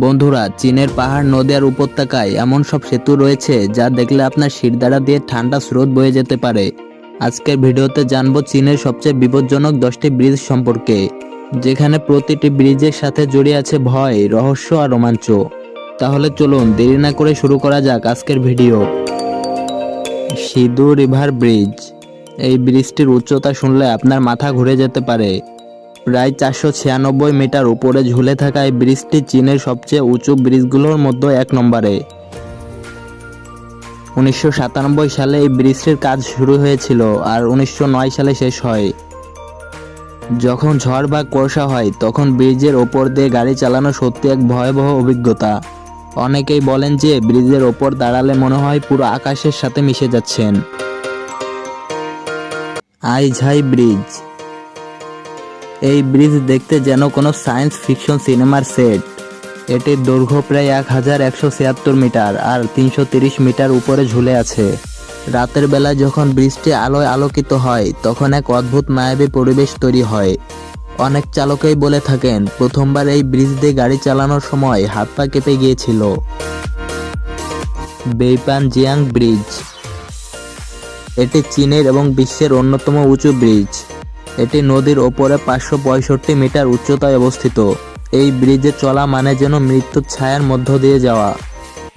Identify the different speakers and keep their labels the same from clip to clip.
Speaker 1: বন্ধুরা, চীনের পাহাড়, নদী আর উপত্যকায় এমন সব সেতু রয়েছে যা দেখলে আপনার শিরদাঁড়া দিয়ে ঠান্ডা স্রোত বয়ে যেতে পারে। আজকের ভিডিওতে জানব চীনের সবচেয়ে বিপজ্জনক দশটি ব্রিজ সম্পর্কে, যেখানে প্রতিটি ব্রিজের সাথে জড়িয়ে আছে ভয়, রহস্য আর রোমাঞ্চ। তাহলে চলুন দেরি না করে শুরু করা যাক আজকের ভিডিও। সিধু রিভার ব্রিজ, এই ব্রিজটির উচ্চতা শুনলে আপনার মাথা ঘুরে যেতে পারে। প্রায় চারশো ছিয়ানব্বই মিটার উপরে ঝুলে থাকা এই ব্রিজটি চীনের সবচেয়ে উঁচু ব্রিজগুলোর মধ্যে এক নম্বরে। উনিশশো সাতানব্বই সালে এই ব্রিজটির কাজ শুরু হয়েছিল আর উনিশশো নয় সালে শেষ হয়। যখন ঝড় বা কুয়াশা হয়, তখন ব্রিজের ওপর দিয়ে গাড়ি চালানো সত্যি এক ভয়াবহ অভিজ্ঞতা। অনেকেই বলেন যে ব্রিজের ওপর দাঁড়ালে মনে হয় পুরো আকাশের সাথে মিশে যাচ্ছেন। আইঝাই ব্রিজ। এই ব্রিজ দেখতে যেন কোনো সায়েন্স ফিকশন সিনেমার সেট। এটির দৈর্ঘ্য প্রায় এক হাজার একশো ছিয়াত্তর মিটার আর তিনশো তিরিশ মিটার উপরে ঝুলে আছে। রাতের বেলা যখন ব্রিজটি আলোয় আলোকিত হয়, তখন এক অদ্ভুত মায়াবী পরিবেশ তৈরি হয়। অনেক চালকেই বলে থাকেন, প্রথমবার এই ব্রিজ দিয়ে গাড়ি চালানোর সময় হাত পা কেঁপে গিয়েছিল। Beipan Jiang bridge. এটি চীনের এবং বিশ্বের অন্যতম উঁচু ব্রিজ। এটি নদীর ওপরে পাঁচশো পঁয়ষট্টি মিটার উচ্চতায় অবস্থিত। এই ব্রিজে চলা মানে যেন মৃত্যুর ছায়ার মধ্য দিয়ে যাওয়া।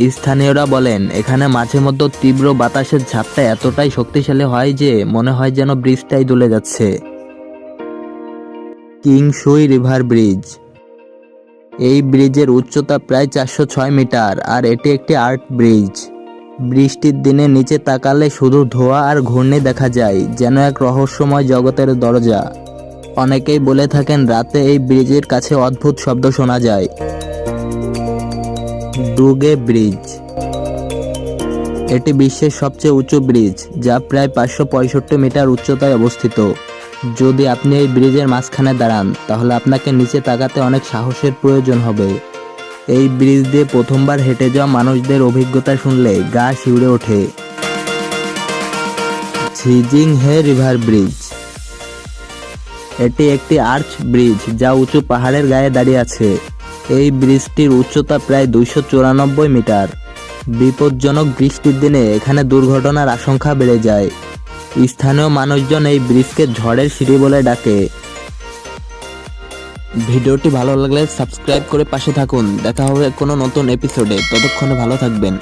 Speaker 1: স্থানীয়রা বলেন, এখানে মাঝে মধ্যে তীব্র বাতাসের ঝাপটা এতটাই শক্তিশালী হয় যে মনে হয় যেন ব্রিজটাই দুলে যাচ্ছে। Qingshui river bridge. এই ব্রিজের উচ্চতা প্রায় চারশো ছয় মিটার, আর এটি একটি আর্ট ব্রিজ। বৃষ্টির দিনে নিচে তাকালে শুধু ধোঁয়া আর ঘূর্ণি দেখা যায়, যেন এক রহস্যময় জগতের দরজা। অনেকেই বলে থাকেন রাতে এই ব্রিজের কাছে অদ্ভুত শব্দ শোনা যায়। Duge bridge. এটি বিশ্বের সবচেয়ে উঁচু ব্রিজ, যা প্রায় পাঁচশো পঁয়ষট্টি মিটার উচ্চতায় অবস্থিত। যদি আপনি এই ব্রিজের মাঝখানে দাঁড়ান, তাহলে আপনাকে নিচে তাকাতে অনেক সাহসের প্রয়োজন হবে। এই ব্রিজ দিয়ে প্রথমবার হেঁটে যাওয়া মানুষদের অভিজ্ঞতা শুনলে গা শিউরে ওঠে। Zhijing He river bridge. এটি একটি আর্চ ব্রিজ যা উঁচু পাহাড়ের গায়ে দাঁড়িয়ে আছে। এই ব্রিজটির উচ্চতা প্রায় দুইশো চুরানব্বই মিটার। বিপজ্জনক বৃষ্টির দিনে এখানে দুর্ঘটনার আশঙ্কা বেড়ে যায়। স্থানীয় মানুষজন এই ব্রিজকে ঝড়ের সিঁড়ি বলে ডাকে। ভিডিওটি ভালো লাগলে সাবস্ক্রাইব করে পাশে থাকুন। দেখা হবে কোনো নতুন এপিসোডে ততক্ষণে ভালো থাকবেন।